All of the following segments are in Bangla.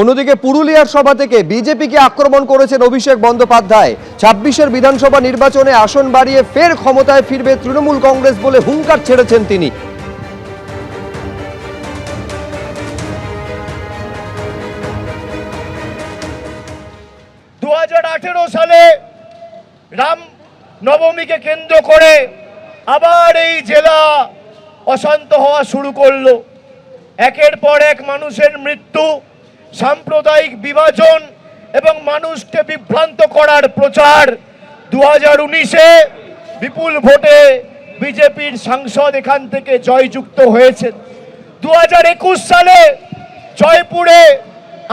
অন্যদিকে পুরুলিয়ার সভা থেকে বিজেপিকে আক্রমণ করেছেন অভিষেক বন্দ্যোপাধ্যায়। ছাব্বিশের বিধানসভা নির্বাচনে আসন বাড়িয়ে ফের ক্ষমতায় ফিরবে তৃণমূল কংগ্রেস বলে হুঙ্কার ছেড়েছেন তিনি। দু হাজার আঠেরো সালে রাম নবমীকে কেন্দ্র করে আবার এই জেলা অশান্ত হওয়া শুরু করল। একের পর এক মানুষের মৃত্যু সাম্প্রদায়িক বিভাজন এবং মানুষকে বিভ্রান্ত করার প্রচার দু হাজার উনিশে বিপুল ভোটে বিজেপির সাংসদ এখান থেকে জয়যুক্ত হয়েছেন দু হাজার একুশ সালে জয়পুরে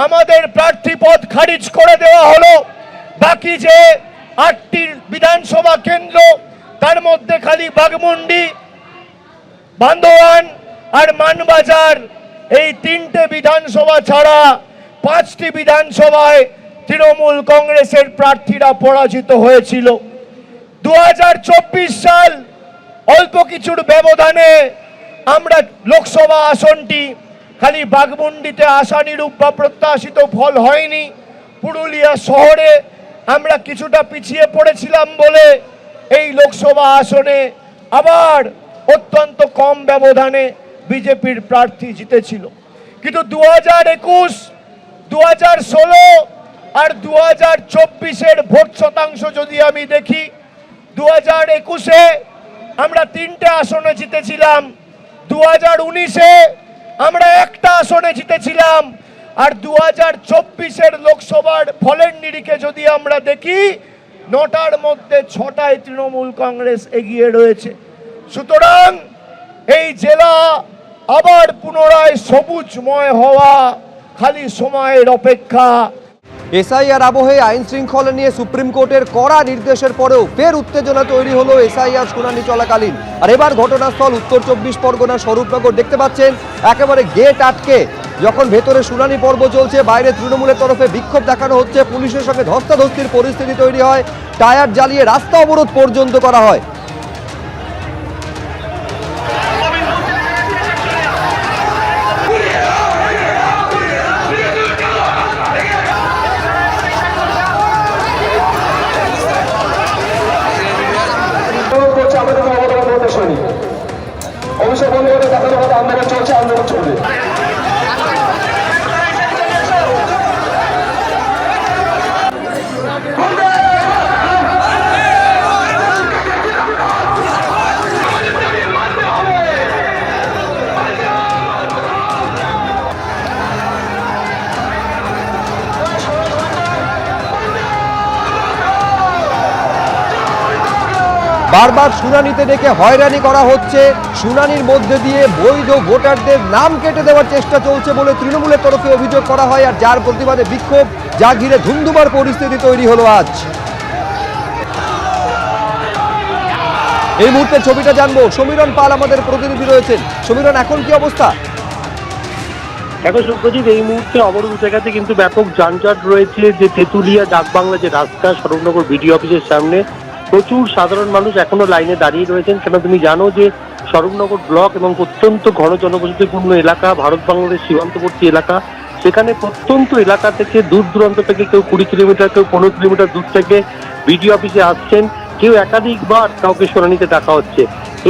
আমাদের প্রার্থী পদ খারিজ করে দেওয়া হলো। বাকি যে আটটি বিধানসভা কেন্দ্র, তার মধ্যে খালি বাগমুন্ডি বান্দোয়ান আর মানবাজার এই তিনটে বিধানসভা ছাড়া পাঁচটি বিধানসভায় তৃণমূল কংগ্রেসের প্রার্থীরা পরাজিত হয়েছিল। দু হাজার চব্বিশ সাল অল্প কিছুর ব্যবধানে আমরা লোকসভা আসনটি খালি বাগমুন্ডিতে আশানিরূপ বা প্রত্যাশিত ফল হয়নি। পুরুলিয়া শহরে আমরা কিছুটা পিছিয়ে পড়েছিলাম বলে এই লোকসভা আসনে আবার অত্যন্ত কম ব্যবধানে বিজেপির প্রার্থী জিতেছিল। কিন্তু দু হাজার একুশ দু হাজার ষোলো আর দু হাজার চব্বিশের ভোট শতাংশ যদি আমি দেখি দু হাজার একুশে আমরা তিনটে আসনে জিতেছিলাম দু হাজার উনিশে আমরা একটা আসনে জিতেছিলাম, আর দু হাজার চব্বিশের লোকসভার ফলের নিরিখে যদি আমরা দেখি, নটার মধ্যে ছটায় তৃণমূল কংগ্রেস এগিয়ে রয়েছে। সুতরাং এই জেলা আবার পুনরায় সবুজময় হওয়া খালি সময়ের অপেক্ষা। এসআইআর আবহে আইন শৃঙ্খলা নিয়ে সুপ্রিম কোর্টের কড়া নির্দেশের পরেও ফের উত্তেজনা তৈরি হলো এসআইআর শুনানি চলাকালীন। আর এবার ঘটনাস্থল উত্তর চব্বিশ পরগনা স্বরূপনগর দেখতে পাচ্ছেন, একেবারে গেট আটকে। যখন ভেতরে শুনানি পর্ব চলছে, বাইরে তৃণমূলের তরফে বিক্ষোভ দেখানো হচ্ছে, পুলিশের সঙ্গে ধস্তাধস্তির পরিস্থিতি তৈরি হয়, টায়ার জ্বালিয়ে রাস্তা অবরোধ পর্যন্ত করা হয়। বারবার শুনানিতে ডেকে হয়রানি করা হচ্ছে। শুনানির মধ্যে দিয়ে বৈধ ভোটারদের নাম কেটে দেওয়ার চেষ্টা চলছে বলে তৃণমূলের তরফে অভিযোগ করা হয় আর যার প্রতিবাদে বিক্ষোভ, যা ঘিরে ধুন্ধুমার পরিস্থিতি তৈরি হলো আজ। এই মুহূর্তে ছবিটা জানব। সমীরণ পাল আমাদের প্রতিনিধি রয়েছেন। সমীরণ, এখন কি অবস্থা? দেখো শুভ্রজিৎ এই মুহূর্তে অবরোধ গেছে কিন্তু ব্যাপক যানজট রয়েছে। যে তেঁতুলিয়া ডাকবাংলা যে রাস্তা সরবনগর বিডিও অফিসের সামনে প্রচুর সাধারণ মানুষ এখনও লাইনে দাঁড়িয়ে রয়েছেন। কেন তুমি জানো যে স্বরূপনগর ব্লক এবং অত্যন্ত ঘন জনবসতিপূর্ণ এলাকা, ভারত বাংলাদেশ সীমান্তবর্তী এলাকা, সেখানে প্রত্যন্ত এলাকা থেকে দূর দূরান্ত থেকে কেউ কুড়ি কিলোমিটার, কেউ পনেরো কিলোমিটার দূর থেকে বিডিও অফিসে আসছেন। কেউ একাধিকবার কাউকে শুনানিতে ডাকা হচ্ছে।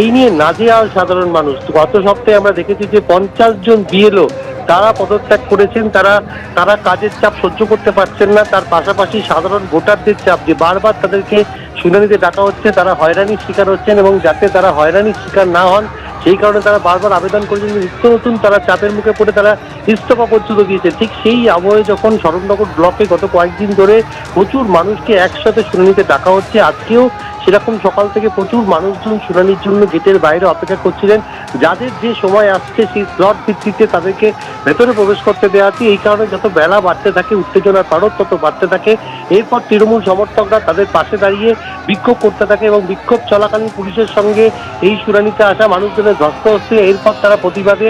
এই নিয়ে নাজেহাল সাধারণ মানুষ। গত সপ্তাহে আমরা দেখেছি যে পঞ্চাশ জন বিএলও তারা পদত্যাগ করেছেন। তারা তারা কাজের চাপ সহ্য করতে পারছেন না। তার পাশাপাশি সাধারণ ভোটারদের চাপ যে বারবার তাদেরকে শুনানিতে ডাকা হচ্ছে, তারা হয়রানির শিকার হচ্ছেন এবং যাতে তারা হয়রানির শিকার না হন, সেই কারণে তারা বারবার আবেদন করেছেন নিত্য নতুন তারা চাপের মুখে পড়ে তারা ইস্তফা পর্যন্ত দিয়েছে ঠিক সেই আবহে যখন শরণনগর ব্লকে গত কয়েকদিন ধরে প্রচুর মানুষকে একসাথে শুনানিতে ডাকা হচ্ছে, আজকেও সেরকম সকাল থেকে প্রচুর মানুষজন শুনানির জন্য গেটের বাইরে অপেক্ষা করছিলেন। যাদের যে সময় আসছে সেই স্লট ভিত্তিতে তাদেরকে ভেতরে প্রবেশ করতে দেওয়া হচ্ছে। এই কারণে যত বেলা বাড়তে থাকে, উত্তেজনার পারদ তত বাড়তে থাকে। এরপর তৃণমূল সমর্থকরা তাদের পাশে দাঁড়িয়ে বিক্ষোভ করতে থাকে এবং বিক্ষোভ চলাকালীন পুলিশের সঙ্গে এই শুনানিতে আসা মানুষজনের ধস্ত হচ্ছে। এরপর তারা প্রতিবাদে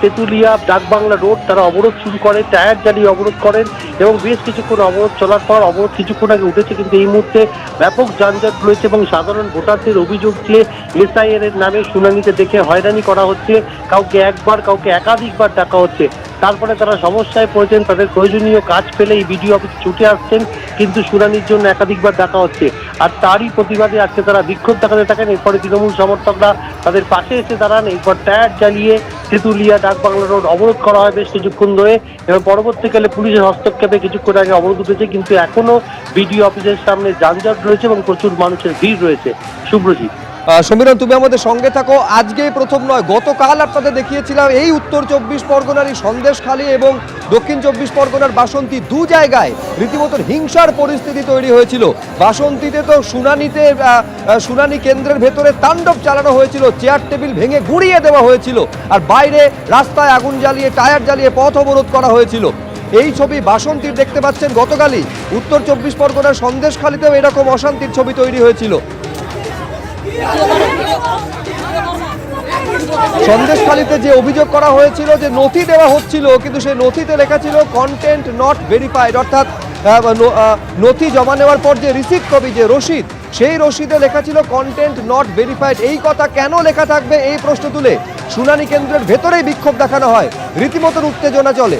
তেঁতুলিয়া, ডাকবাংলা রোড তারা অবরোধ শুরু করে, টায়ার জ্বালিয়ে অবরোধ করেন এবং বেশ কিছুক্ষণ অবরোধ চলার পর অবরোধ কিছুক্ষণ আগে উঠেছে। কিন্তু এই মুহূর্তে ব্যাপক যানজট রয়েছে। এবং সাধারণ ভোটারদের অভিযোগ যে এসআইএর নামে শুনানিতে দেখে হয়রানি করা হচ্ছে, কাউকে একবার, কাউকে একাধিকবার ডাকা হচ্ছে। তারপরে তারা সমস্যায় পড়েছেন, তাদের প্রয়োজনীয় কাজ পেলে এই বিডিও অফিসে ছুটে আসছেন, কিন্তু শুনানির জন্য একাধিকবার ডাকা হচ্ছে। আর তারই প্রতিবাদে আজকে তারা বিক্ষোভ দেখাতে থাকেন, এরপরে তৃণমূল সমর্থকরা তাদের পাশে এসে দাঁড়ান, এরপর টায়ার চালিয়ে তেঁতুলিয়া ডাকবাংলা রোড অবরোধ করা হয় বেশ কিছুক্ষণ ধরে। এবং পরবর্তীকালে পুলিশের হস্তক্ষেপে কিছুক্ষণ আগে অবরোধ উঠেছে, কিন্তু এখনও বিডিও অফিসের সামনে যানজট রয়েছে এবং প্রচুর মানুষের ভিড় রয়েছে। শুভ্রজিৎ। সমীরণ, তুমি আমাদের সঙ্গে থাকো। আজকেই প্রথম নয়, গতকাল আপনাদের দেখিয়েছিলাম এই উত্তর চব্বিশ পরগনারই সন্দেশখালী এবং দক্ষিণ চব্বিশ পরগনার বাসন্তী দু জায়গায় রীতিমতো হিংসার পরিস্থিতি তৈরি হয়েছিল। বাসন্তীতে তো শুনানিতে শুনানি কেন্দ্রের ভেতরে তাণ্ডব চালানো হয়েছিল, চেয়ার টেবিল ভেঙে গুড়িয়ে দেওয়া হয়েছিল আর বাইরে রাস্তায় আগুন জ্বালিয়ে, টায়ার জ্বালিয়ে পথ অবরোধ করা হয়েছিল। এই ছবি বাসন্তীর দেখতে পাচ্ছেন গতকালই। উত্তর চব্বিশ পরগনার সন্দেশখালীতেও এরকম অশান্তির ছবি তৈরি হয়েছিল। সন্দেশখালীতে যে অভিযোগ করা হয়েছিল যে নথি দেওয়া হচ্ছিল, কিন্তু সেই নথিতে লেখা ছিল কন্টেন্ট নট ভেরিফাইড অর্থাৎ নথি জমা নেওয়ার পর যে রিসিপ্ট কবি যে রসিদ, সেই রসিদে লেখা ছিল কন্টেন্ট নট ভেরিফাইড এই কথা কেন লেখা থাকবে, এই প্রশ্ন তুলে শুনানি কেন্দ্রের ভেতরেই বিক্ষোভ দেখানো হয়। রীতিমতো উত্তেজনা চলে।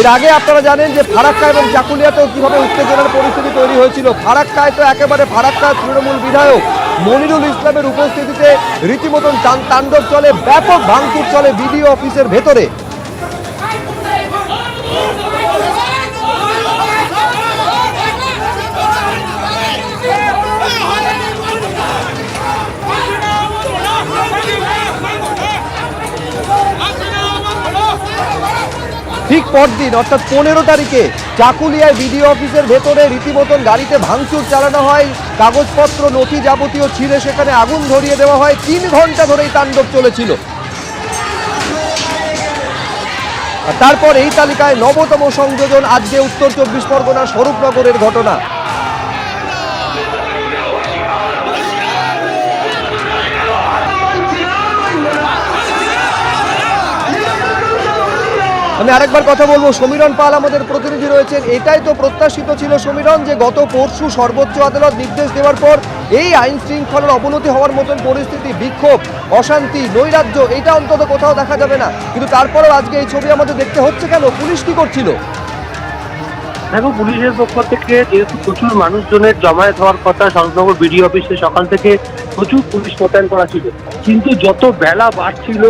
এর আগে আপনারা জানেন যে ফারাক্কা এবং চাকুলিয়াতেও কীভাবে উত্তেজনার পরিস্থিতি তৈরি হয়েছিল। ফারাক্কায় তো একেবারে ফারাক্কা তৃণমূল বিধায়ক মনিরুল ইসলামের উপস্থিতিতে রীতিমতন তাণ্ডব চলে, ব্যাপক ভাঙচুর চলে বিডিও অফিসের ভেতরে। ঠিক পরদিন, অর্থাৎ পনেরো তারিখে, চাকুলিয়ায় বিডিও অফিসের ভেতরে রীতিমতন গাড়িতে ভাঙচুর চালানো হয়। কাগজপত্র, নথি যাবতীয় ছিঁড়ে সেখানে আগুন ধরিয়ে দেওয়া হয়। তিন ঘণ্টা ধরেই তাণ্ডব চলেছিল। তারপর এই তালিকায় নবতম সংযোজন, আজকে উত্তর চব্বিশ পরগনা স্বরূপনগরের ঘটনা। আমি আরেকবার কথা বলব, সমীরণ পাল আমাদের প্রতিনিধি রয়েছেন। এটাই তো প্রত্যাশিত ছিল সমীরণ যে গত পরশু সর্বোচ্চ আদালত নির্দেশ দেওয়ার পর এই আইন শৃঙ্খলার অবনতি হওয়ার মতন পরিস্থিতি, বিক্ষোভ, অশান্তি, নৈরাজ্য, এটা অন্তত কোথাও দেখা যাবে না। কিন্তু তারপরেও আজকে এই ছবি আমাদের দেখতে হচ্ছে কেন? পুলিশ কি করছিল? দেখো, পুলিশের পক্ষ থেকে যেহেতু প্রচুর মানুষজনের জমায়েত হওয়ার কথা শরৎনগর বিডিও অফিসে সকাল থেকে প্রচুর পুলিশ মোতায়েন করা ছিল। কিন্তু যত বেলা বাড়ছিল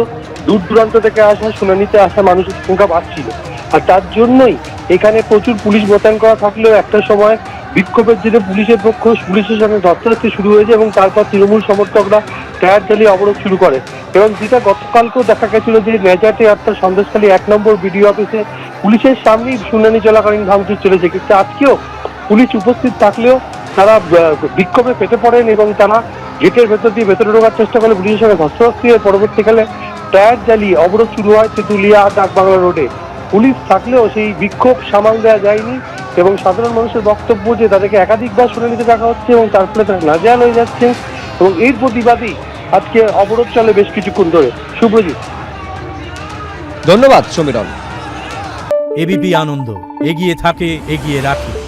দূর দূরান্ত থেকে আসা, শুনানিতে আসা মানুষের সংখ্যা বাড়ছিল। আর তার জন্যই এখানে প্রচুর পুলিশ মোতায়েন করা থাকলেও একটা সময় বিক্ষোভের জেরে পুলিশের পক্ষ, পুলিশের সঙ্গে ধস্তাধস্তি শুরু হয়েছে এবং তারপর তৃণমূল সমর্থকরা টায়ার জ্বালিয়ে অবরোধ শুরু করে। এবং যেটা গতকালকেও দেখা গেছিল যে মেজারটি অর্থাৎ সন্দেশখালী এক নম্বর বিডিও অফিসে পুলিশের সামনেই শুনানি চলাকালীন ভাঙচুর চলেছে। কিন্তু আজকেও পুলিশ উপস্থিত থাকলেও তারা বিক্ষোভে পেতে পড়েন এবং তারা গেটের ভেতর দিয়ে ভেতরে ঢোকার চেষ্টা করে পুলিশের সঙ্গে ধস্তাধস্তি হয়ে পরবর্তীকালে টায়ার জ্বালিয়ে অবরোধ শুরু হয় তেঁতুলিয়া ডাকবাংলা রোডে। পুলিশ থাকলেও সেই বিক্ষোভ সামাল দেওয়া যায়নি এবং সাধারণ মানুষের বক্তব্য যে তাদেরকে একাধিকবার শুনে নিতে দেখা হচ্ছে এবং তার ফলে তারা নাজেহাল হয়ে যাচ্ছে এবং এর প্রতিবাদী আজকে অবরোধ চলে বেশ কিছুক্ষণ ধরে। শুভ্রজিৎ ধন্যবাদ সমীরণ। এবিপি আনন্দ এগিয়ে থাকে এগিয়ে রাখে।